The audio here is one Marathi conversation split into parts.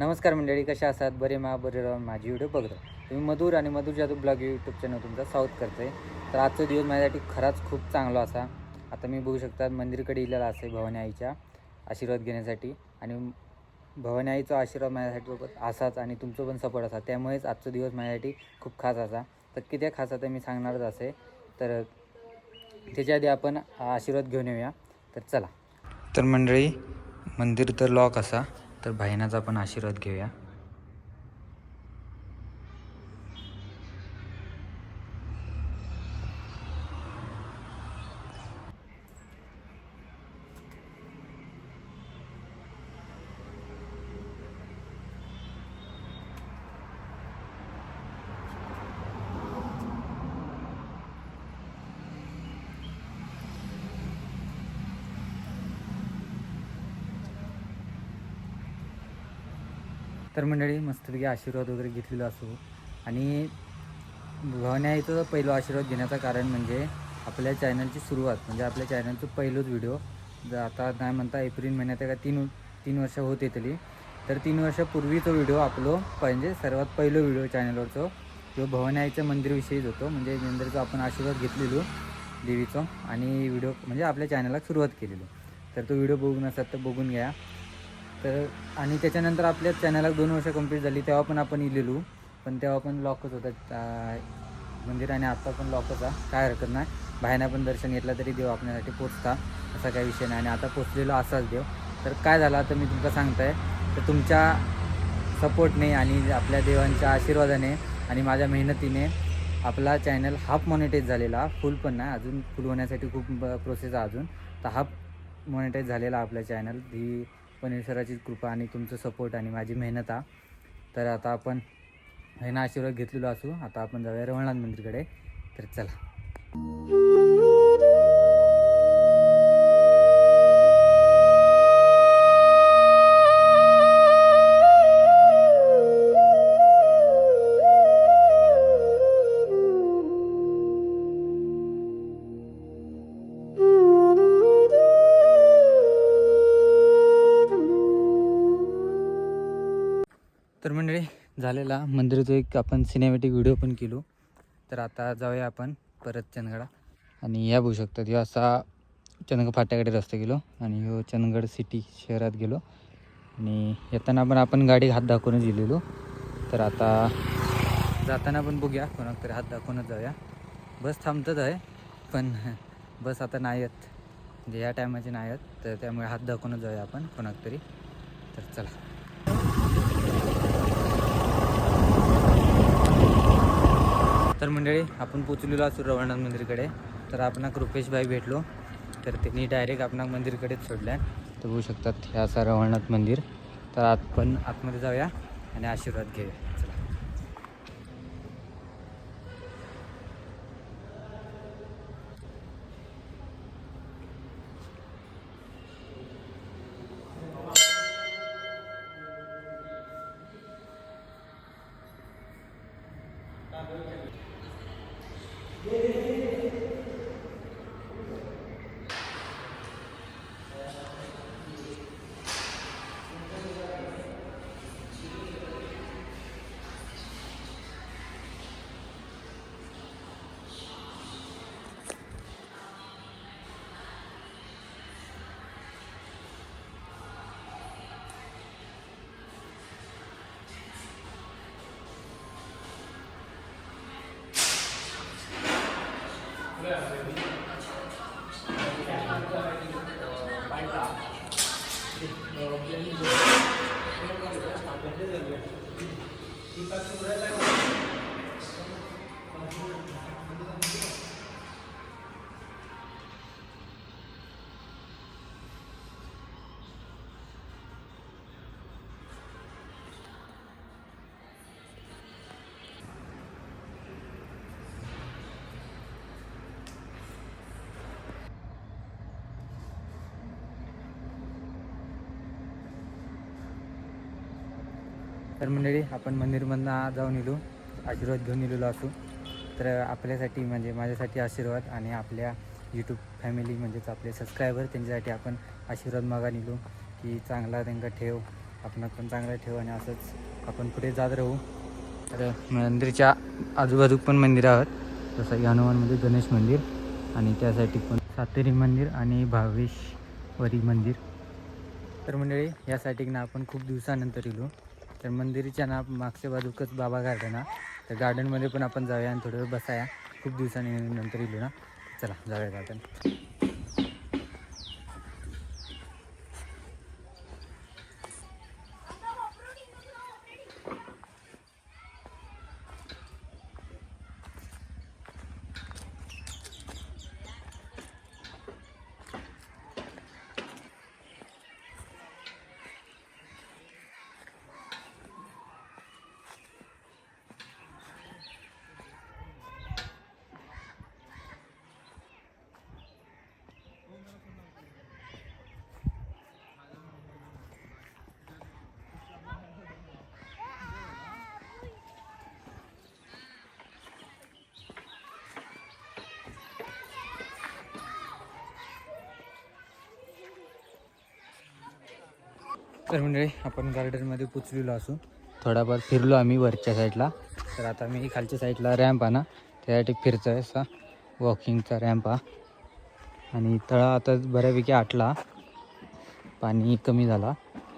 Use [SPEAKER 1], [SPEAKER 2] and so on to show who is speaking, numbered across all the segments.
[SPEAKER 1] नमस्कार मंडळी कशा असतात बरे मा बरे राहून माझी व्हिडिओ बघतो तुम्ही मधुर आणि मधुर जादू ब्लॉग यूट्यूब चॅनल तुमचा साऊथ करतोय. तर आजचा दिवस माझ्यासाठी खराच खूप चांगला असा. आता मी बघू शकता मंदिरकडे इलेला असे भवानी आईच्या आशीर्वाद घेण्यासाठी. आणि भवानी आईचा आशीर्वाद माझ्यासाठी सोबत असाच आणि तुमचं पण सपोर्ट असा त्यामुळेच आजचा दिवस माझ्यासाठी खूप खास असा. तर किती खास आता मी सांगणारच असे. तर त्याच्या आधी आपण आशीर्वाद घेऊन येऊया. तर चला. तर मंडळी मंदिर तर लॉक असा. तर भाईनाचा आपण आशीर्वाद घेऊया. तर मंडळी मस्तपैकी आशीर्वाद वगैरे घेतलेला असो. आणि भवान्याईचं पहिलं आशीर्वाद घेण्याचं कारण म्हणजे आपल्या चॅनलची सुरुवात म्हणजे आपल्या चॅनलचं पहिलंच व्हिडिओ जर आता नाही म्हणता एप्रिल महिन्यात का तीन तीन वर्ष होत येतली तर तीन वर्षापूर्वीचा व्हिडिओ आपलो म्हणजे सर्वात पहिलो व्हिडिओ चॅनलवरचं जो भवान्याईच्या मंदिरविषयीच होतो म्हणजे मंदिरचा आपण आशीर्वाद घेतलेलो देवीचं. आणि व्हिडिओ म्हणजे आपल्या चॅनलला सुरुवात केलेलो. तर तो व्हिडिओ बघून असतात तर बघून घ्या. तर आणि त्याच्यानंतर आपल्या चॅनलला दोन वर्ष कंप्लीट झाली तेव्हा पण आपण इलेलो. पण तेव्हा पण लॉकच होतं. मंदिर आणि आत्ता पण लॉकच आहे. काय हरकत नाही. बाहेरनं पण दर्शन घेतलं तरी देव आपल्यासाठी पोचता. असा काही विषय नाही. आणि आता पोचलेलो असाच देव. तर काय झाला तर मी तुमका सांगताय. तर तुमच्या सपोर्टने आणि आपल्या देवांच्या आशीर्वादाने आणि माझ्या मेहनतीने आपला चॅनल हाफ मॉनिटाईज झालेला. फुल पण नाही. अजून फुल होण्यासाठी खूप प्रोसेस आहे अजून. तर हाफ मॉनिटाईज झालेला आपला चॅनल ही पनीरसराची कृपा आणि तुमचं सपोर्ट आणि माझी मेहनत आहे तर आता आपण ह्यांना आशीर्वाद घेतलेलो असू. आता आपण जाऊया रवळनाथ मंदिरकडे. तर चला. झालेला. मंदिराचा एक आपण सिनेमॅटिक व्हिडिओ पण केलो. तर आता जाऊया आपण परत चंदगडा. आणि या बघू शकतात ह्यो असा चंदगड फाट्याकडे रस्ता गेलो आणि ह्यो चंदगड सिटी शहरात गेलो. आणि येताना पण आपण गाडी हात दाखवूनच गेलेलो. तर आता जाताना पण बघूया कोणाक तरी हात दाखवूनच जाऊया. बस थांबतच आहे पण बस आता नाही आहेत म्हणजे या टायमाचे नाही आहेत तर त्यामुळे हात दाखवूनच जाऊया आपण कोणाक तरी. तर चला. मंडळी आपण पोचलेलो असू रवळनाथ मंदिरकडे. तर आपणाक रुपेशभाई भेटलो. तर त्यांनी डायरेक्ट आपणाक मंदिरकडेच सोडल्या. तर बघू शकतात हे असा रवळनाथ मंदिर. तर आपण आतमध्ये जाऊया आणि आशीर्वाद घेऊया. चला तर मंडळी आपण मंदिरमधनं जाऊन येलो. आशीर्वाद घेऊन येलेलो असू. तर आपल्यासाठी म्हणजे माझ्यासाठी आशीर्वाद आणि आपल्या यूट्यूब फॅमिली म्हणजेच आपले सबस्क्रायबर त्यांच्यासाठी आपण आशीर्वाद मागा निघलो की चांगला त्यांना ठेव आपण पण चांगला ठेव आणि असंच आपण पुढे जात राहू. तर मंदिरच्या आजूबाजू पण मंदिर आहोत. जसं की हनुमानमध्ये गणेश मंदिर आणि त्यासाठी पण सातेरी मंदिर आणि भावेश्वरी मंदिर. तर मंडळी यासाठी ना आपण खूप दिवसानंतर येलो. तर मंदिरच्या ना मागच्या बाजूकच बाबा गार्डन हा. तर गार्डनमध्ये पण आपण जाऊया आणि थोडं वेळ बसाया. खूप दिवसांनी नंतर येलो ना. चला जाऊया गार्डन तर मंडळी आपण गार्डनमध्ये पोचलेलो असू. थोडाफार फिरलो आम्ही वरच्या साईडला. तर आता मी खालच्या साईडला रॅम्प आहे ना त्यासाठी फिरतो आहे असा. वॉकिंगचा रॅम्प हा आणि तळा आता बऱ्यापैकी आटला. पाणी कमी झाला.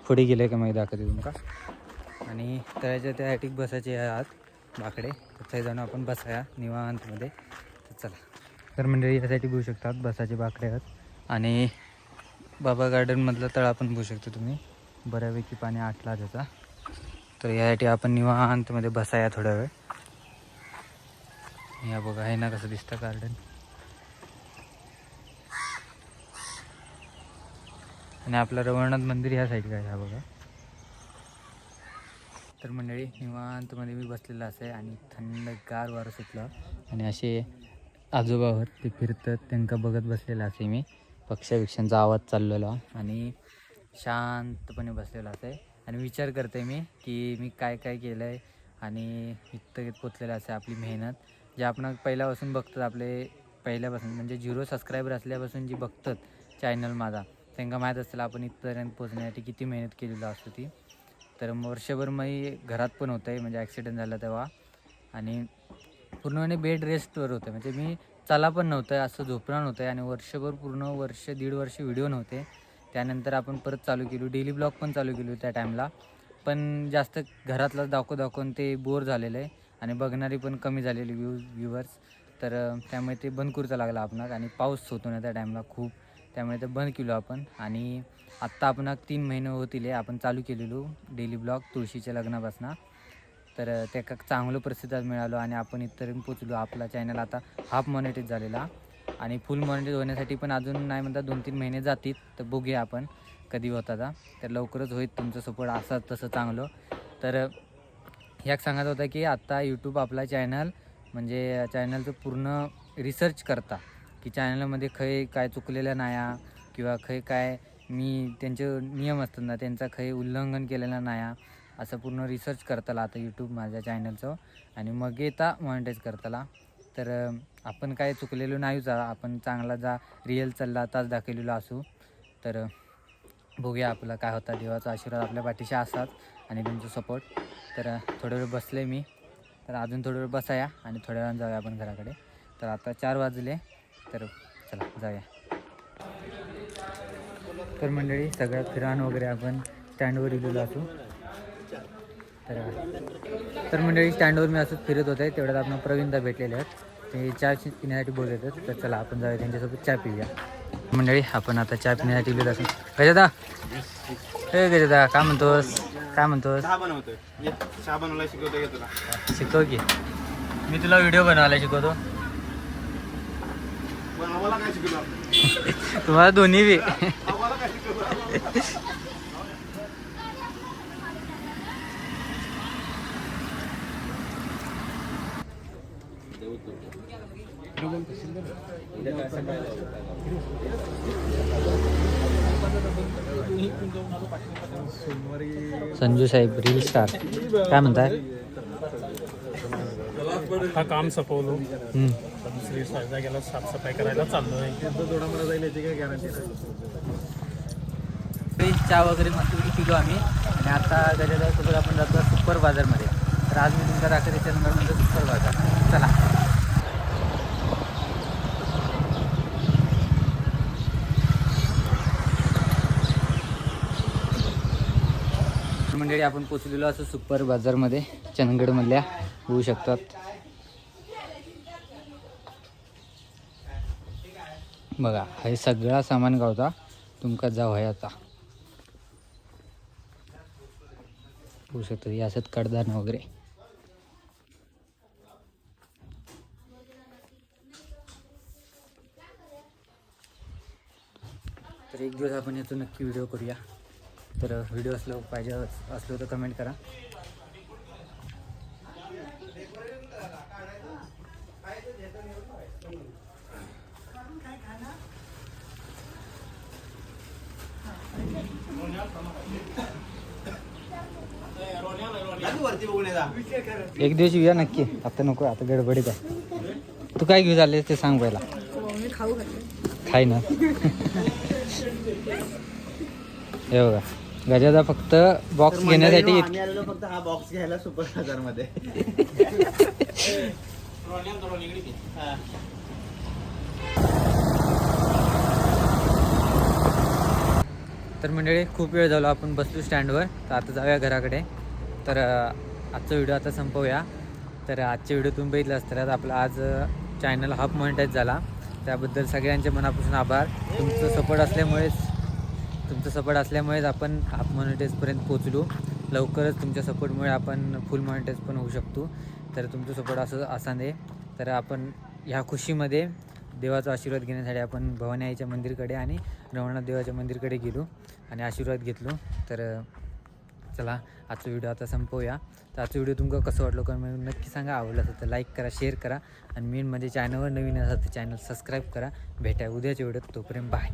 [SPEAKER 1] पुढे गेलं का माहिती दाखवते तुमका आणि तळ्याच्या त्यासाठी बसायचे आहात बाकडे. तर जाणं आपण बसाया निवांतमध्ये. तर चला. तर मंडळी यासाठी बघू शकतात बसाचे बाकडे आहेत आणि बाबा गार्डनमधला तळा पण बघू शकता तुम्ही. बऱ्यापैकी पाणी आटला त्याचा. तर यासाठी आपण निवांतमध्ये बसाया थोडा वेळ. या बघा आहे ना कसं दिसतं गार्डन आणि आपलं रवळनाथ मंदिर ह्या साईडला आहे हा बघा. तर मंडळी निवांतमध्ये मी बसलेलं असं आहे आणि थंडगार वारं सुटलं. आणि असे आजोबावर ते फिरतात त्यांना बघत बसलेलं असे मी. पक्षाविक्षांचा आवाज चाललेला. आणि शांतपणे बसलेला असे आणि विचार करते मी की मी काय काय केलं आहे आणि इथं पोचलेलं असं आपली मेहनत. जे आपण पहिल्यापासून बघतात आपले पहिल्यापासून म्हणजे झिरो सबस्क्रायबर असल्यापासून जी बघतात चॅनल माझा त्यांना माहीत असेल आपण इथपर्यंत पोचण्यासाठी किती मेहनत केलेली असतो ती. तर मग वर्षभर मी घरात पण होतं आहे म्हणजे ॲक्सिडेंट झाला तेव्हा. आणि पूर्णपणे बेड रेस्टवर होतं म्हणजे मी चला पण नव्हतं असं झोपणार नव्हतं आणि वर्षभर पूर्ण वर्ष दीड वर्ष व्हिडिओ नव्हते. त्यानंतर आपण परत चालू केलो. डेली ब्लॉग पण चालू केलो त्या टाईमला पण जास्त घरातलं दाखव दाखवून ते बोर झालेलं आहे. आणि बघणारी पण कमी झालेली व्ह्यू व्ह्यूवर्स तर त्यामुळे ते बंद करूचा लागला आपणाक. आणि पाऊस होतो ना त्या टाईमला खूप. त्यामुळे ते बंद केलो आपण. आणि आत्ता आपण तीन महिने होतील आपण चालू केलेलो डेली ब्लॉग तुळशीच्या लग्नापासून. तर त्याका चांगलं प्रसिद्ध मिळालो आणि आपण इथपर्यंत पोचलो आपला चॅनल आता हाफ मॉनिटाईज झालेला. आणि फुल मॉनिटर होण्यासाठी पण अजून नाही म्हणता दोन तीन महिने जातील तर बघूया आपण कधी होता तर लवकरच होईल तुमचं सपोर्ट असा तसं चांगलं. तर ह्याक सांगत होता की आत्ता यूट्यूब आपला चॅनल म्हणजे चॅनलचं पूर्ण रिसर्च करता. की चॅनलमध्ये खय काय चुकलेलं नाही किंवा खय काय मी त्यांचे नियम असतात ना त्यांचा खय उल्लंघन केलेलं नाही असं पूर्ण रिसर्च करताला आता यूट्यूब माझ्या चॅनलचं आणि मग येता मॉनिटाईज करताला. तर आपण काय चुकलेलो नाही जा आपण चांगला जा रिअल चालला आताच दाखवलेलो असू. तर बघूया आपला काय होता देवाचा आशीर्वाद. आपल्या पाठीशी असतात आणि तुमचा सपोर्ट तर थोडं वेळ बसले मी. तर अजून थोडं वेळ बसाया आणि थोड्या वेळानं जाऊया आपण घराकडे. तर आता चार वाजले. तर चला जाऊया. तर मंडळी सगळ्यात फिराण वगैरे आपण स्टँडवर इलेलो असू. तर तर मंडळी स्टँडवर मी असंच फिरत होते. तेवढ्यात आपण प्रवीणदा भेटलेले आहेत. ते चहा पिण्यासाठी बोलत आहेत तर चला आपण जाऊया त्यांच्यासोबत चहा पिऊया. मंडळी आपण आता चहा पिण्यासाठी गेलो असू गजदा हे गजदा काय म्हणतोस? काय म्हणतोस?
[SPEAKER 2] शिकवतोय का तुला.
[SPEAKER 1] शिकव की. मी तुला व्हिडिओ बनवायला शिकवतो? तुम्हाला दोन्ही बी. संजू साहेब रील स्टार काय म्हणताय?
[SPEAKER 3] हा काम संपवलो.
[SPEAKER 1] हम्म.
[SPEAKER 3] दुसरी जागेला साफसफाई करायला चाललोय.
[SPEAKER 1] तरी चहा वगैरे मस्त पिलो आम्ही. आणि आता गजादासोबत आपण जातो सुपर बाजारमध्ये. तर आज मी तुमच्या दाखवते नंबर म्हणजे सुपर बाजार. चला. मंडळी आपण पोचलेलो असं सुपर बाजारमध्ये. चंदगडमधल्या होऊ शकतात. बघा हे सगळा सामान गावता. तुमका जाऊ आहे आता. होऊ शकतो. हे असत कडदान वगैरे. तर एक दिवस आपण याचा नक्की व्हिडिओ करूया. तर व्हिडिओ असलो पाहिजे असलो तर कमेंट करा. एक दिवस येऊया नक्की. आता नको आता गडबडीत आहे. तू काय घेऊ झाले ते सांग पहिला. खाय ना. हे बघा. गजादा फक्त बॉक्स घेण्यासाठी
[SPEAKER 2] आम्ही आलेलो फक्त हा बॉक्स घ्यायला सुपर बाजारमध्ये
[SPEAKER 1] तर मंडळी खूप वेळ झालो आपण बसलो स्टँडवर तर आता जाऊया घराकडे. तर आजचा व्हिडिओ आता संपवूया. तर आजचे व्हिडिओ तुम्ही बघितलं असतात आपला आज चॅनल हाफ मॉनिटाईज झाला. त्याबद्दल सगळ्यांचे मनापासून आभार. तुमचं सपोर्ट असल्यामुळेच तुमचा सपोर्ट असल्यामुळेच आपण हाफ मॉनिटाईजपर्यंत पोचलो लवकरच तुमच्या सपोर्टमुळे आपण फुल मॉनिटाईज पण होऊ शकतो. तर तुमचा सपोर्ट असं असा नाही तर आपण ह्या खुशीमध्ये देवाचा आशीर्वाद घेण्यासाठी आपण भवानी आईच्या मंदिरकडे आणि रवणाथ देवाच्या मंदिरकडे गेलो आणि आशीर्वाद घेतलो. तर चला आजचा व्हिडिओ आता संपवूया. तर आजचा व्हिडिओ तुमका कसं वाटलं कमेंट नक्की सांगा. आवडलं असेल तर लाईक करा शेअर करा आणि मेन म्हणजे चॅनलवर नवीन असाल तर चॅनल सबस्क्राईब करा. भेटा उद्याच्या व्हिडिओत तोपर्यंत बाय